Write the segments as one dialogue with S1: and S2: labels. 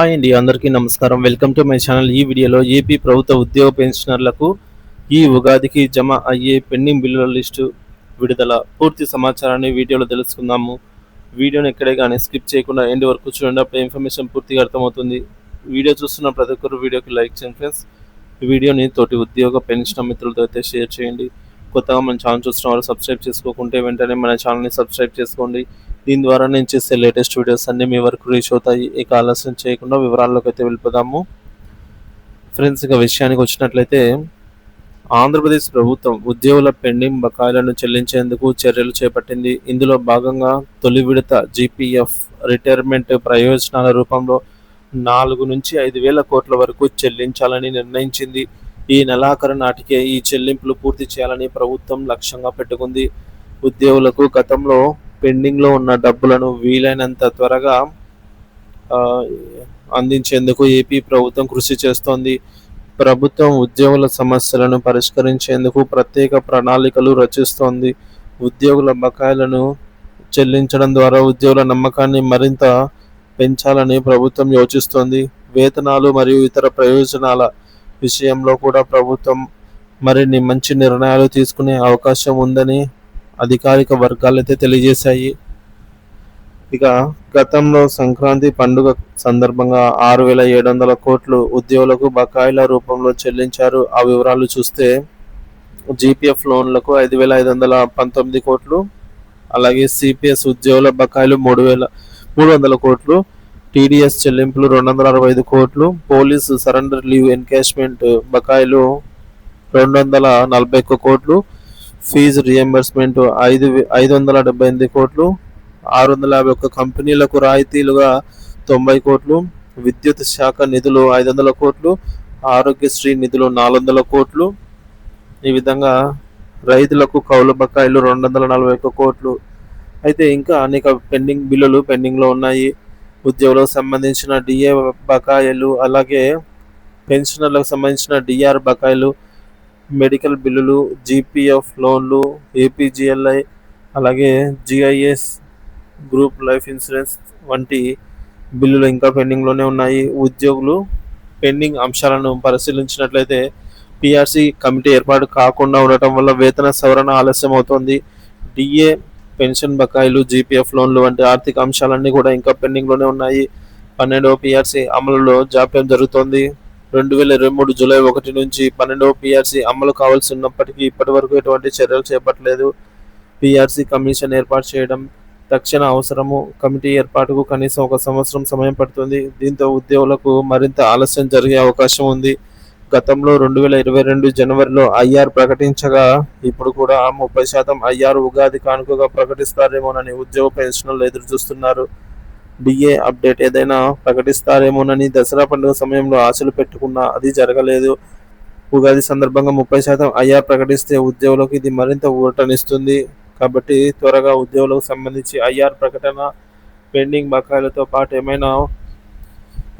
S1: Hi అండి అందరికీ నమస్కారం. Welcome to my channel. ఈ వీడియోలో ఏపీ ప్రభుత్వ ఉద్యోగ పెన్షనర్లకు ఈ ఉగాదికి జమ అయ్యే పెండింగ్ బిల్లుల లిస్టు విడుదల. పూర్తి సమాచారాన్ని వీడియోలో తెలుసుకుందాము. వీడియోని ఎక్కడే కానీ స్కిప్ చేయకుండా ఎండ్ వరకు చూడండి. అప్పుడు ఇన్ఫర్మేషన్ పూర్తిగా అర్థమవుతుంది. వీడియో చూస్తున్న ప్రతి ఒక్కరు వీడియోకి లైక్ చేయండి ఫ్రెండ్స్. వీడియోని తోటి ఉద్యోగ పెన్షన్ మిత్రులతో అయితే షేర్ చేయండి. కొత్తగా మన ఛానల్ చూస్తున్న వారు సబ్స్క్రైబ్ చేసుకోకుంటే వెంటనే మన ఛానల్ని సబ్స్క్రైబ్ చేసుకోండి. దీని ద్వారా నేను చేసే లేటెస్ట్ వీడియోస్ అన్నీ మీ వరకు రీచ్ అవుతాయి. ఇక ఆలస్యం చేయకుండా వివరాల్లోకి అయితే వెళ్ళిపోదాము. ఫ్రెండ్స్ ఇక విషయానికి వచ్చినట్లయితే ఆంధ్రప్రదేశ్ ప్రభుత్వం ఉద్యోగుల పెండింగ్ బకాయిలను చెల్లించేందుకు చర్యలు చేపట్టింది. ఇందులో భాగంగా తొలి విడత జీపీఎఫ్ రిటైర్మెంట్ ప్రయోజనాల రూపంలో నాలుగు నుంచి ఐదు వేల కోట్ల వరకు చెల్లించాలని నిర్ణయించింది. ఈ నెలాఖరు నాటికే ఈ చెల్లింపులు పూర్తి చేయాలని ప్రభుత్వం లక్ష్యంగా పెట్టుకుంది. ఉద్యోగులకు గతంలో పెండింగ్లో ఉన్న డబ్బులను వీలైనంత త్వరగా అందించేందుకు ఏపీ ప్రభుత్వం కృషి చేస్తోంది. ప్రభుత్వం ఉద్యోగుల సమస్యలను పరిష్కరించేందుకు ప్రత్యేక ప్రణాళికలు రచిస్తోంది. ఉద్యోగుల బకాయిలను చెల్లించడం ద్వారా ఉద్యోగుల నమ్మకాన్ని మరింత పెంచాలని ప్రభుత్వం యోచిస్తోంది. వేతనాలు మరియు ఇతర ప్రయోజనాల విషయంలో కూడా ప్రభుత్వం మరిన్ని మంచి నిర్ణయాలు తీసుకునే అవకాశం ఉందని అధికారిక వర్గాలైతే తెలియజేశాయి. ఇక గతంలో సంక్రాంతి పండుగ సందర్భంగా ఆరు వేల ఏడు వందల కోట్లు ఉద్యోగులకు బకాయిల రూపంలో చెల్లించారు. ఆ వివరాలు చూస్తే జీపీఎఫ్ లోన్లకు ఐదు వేల ఐదు వందల పంతొమ్మిది కోట్లు అలాగే సిపిఎస్ ఉద్యోగుల బకాయిలు మూడు వేల మూడు వందల కోట్లు టీడీఎస్ చెల్లింపులు రెండు వందల అరవై ఐదు కోట్లు పోలీసు సరెండర్ లీవ్ ఎన్కేష్మెంట్ బకాయిలు రెండు వందల నలభై ఒక్క కోట్లు ఫీజు రియంబర్స్మెంట్ ఐదు ఐదు వందల డెబ్బై ఎనిమిది కోట్లు ఆరు వందల యాభై ఒక్క కంపెనీలకు రాయితీలుగా తొంభై కోట్లు విద్యుత్ శాఖ నిధులు ఐదు వందల కోట్లు ఆరోగ్యశ్రీ నిధులు నాలుగు వందల కోట్లు. ఈ విధంగా రైతులకు కౌలు బకాయిలు రెండు వందల నలభై ఒక్క కోట్లు. అయితే ఇంకా అనేక పెండింగ్ బిల్లులు పెండింగ్లో ఉన్నాయి. ఉద్యోగులకు సంబంధించిన డిఏ బకాయిలు అలాగే పెన్షనర్లకు సంబంధించిన డిఆర్ బకాయిలు మెడికల్ బిల్లులు జీపీఎఫ్ లోన్లు ఏపీజిఎల్ఐ అలాగే జిఐఎస్ గ్రూప్ లైఫ్ ఇన్సూరెన్స్ వంటి బిల్లులు ఇంకా పెండింగ్లోనే ఉన్నాయి. ఉద్యోగులు పెండింగ్ అంశాలను పరిశీలించినట్లయితే పిఆర్సీ కమిటీ ఏర్పాటు కాకుండా ఉండటం వల్ల వేతన సవరణ ఆలస్యం అవుతోంది. డిఏ పెన్షన్ బకాయిలు జీపీఎఫ్ లోన్లు వంటి ఆర్థిక అంశాలన్నీ కూడా ఇంకా పెండింగ్లోనే ఉన్నాయి. పన్నెండవ పిఆర్సీ అమలులో జాప్యం జరుగుతోంది. రెండు వేల ఇరవై మూడు జూలై ఒకటి నుంచి పన్నెండవ పీఆర్సీ అమలు కావాల్సి ఉన్నప్పటికీ ఇప్పటి వరకు ఎటువంటి చర్యలు చేపట్టలేదు. పీఆర్సీ కమిషన్ ఏర్పాటు చేయడం తక్షణ అవసరము. కమిటీ ఏర్పాటుకు కనీసం ఒక సంవత్సరం సమయం పడుతుంది. దీంతో ఉద్యోగులకు మరింత ఆలస్యం జరిగే అవకాశం ఉంది. గతంలో రెండు వేల ఇరవై రెండు జనవరిలో ఐఆర్ ప్రకటించగా ఇప్పుడు కూడా ముప్పై శాతం ఐఆర్ ఉగాది కానుకగా ప్రకటిస్తారేమోనని ఉద్యోగ పెన్షన్లు ఎదురు చూస్తున్నారు డిఏ అప్డేట్ ఏదైనా ప్రకటిస్తారేమోనని దసరా పండుగ సమయంలో ఆశలు పెట్టుకున్నా అది జరగలేదు. ఉగాది సందర్భంగా ముప్పై శాతం ఐఆర్ ప్రకటిస్తే ఉద్యోగులకు ఇది మరింత ఊరటనిస్తుంది. కాబట్టి త్వరగా ఉద్యోగులకు సంబంధించి ఐఆర్ ప్రకటన పెండింగ్ బకాయిలతో పాటు ఏమైనా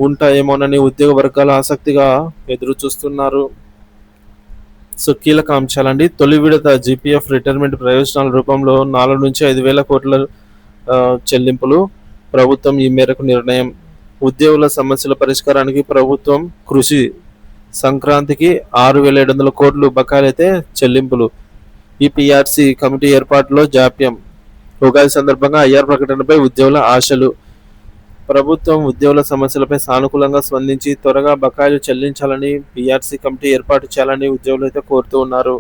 S1: ఉంటాయేమోనని ఉద్యోగ వర్గాలు ఆసక్తిగా ఎదురు చూస్తున్నారు సో కీలక అంశాలండి. తొలి విడత జీపీఎఫ్ రిటైర్మెంట్ ప్రయోజనాల రూపంలో నాలుగు నుంచి ఐదు వేల కోట్ల చెల్లింపులు ప్రభుత్వం ఈ మేరకు నిర్ణయం ఉద్యోగుల సమస్యల పరిష్కారానికి ప్రభుత్వం కృషి. సంక్రాంతికి ఆరు వేల ఏడు వందల కోట్లు బకాయిలైతే చెల్లింపులు. ఈ కమిటీ ఏర్పాటులో జాప్యం. ఉగాది సందర్భంగా ఐఆర్ ప్రకటనపై ఉద్యోగుల ఆశలు. ప్రభుత్వం ఉద్యోగుల సమస్యలపై సానుకూలంగా స్పందించి త్వరగా బకాయిలు చెల్లించాలని పీఆర్సీ కమిటీ ఏర్పాటు చేయాలని ఉద్యోగులు అయితే కోరుతూ ఉన్నారు.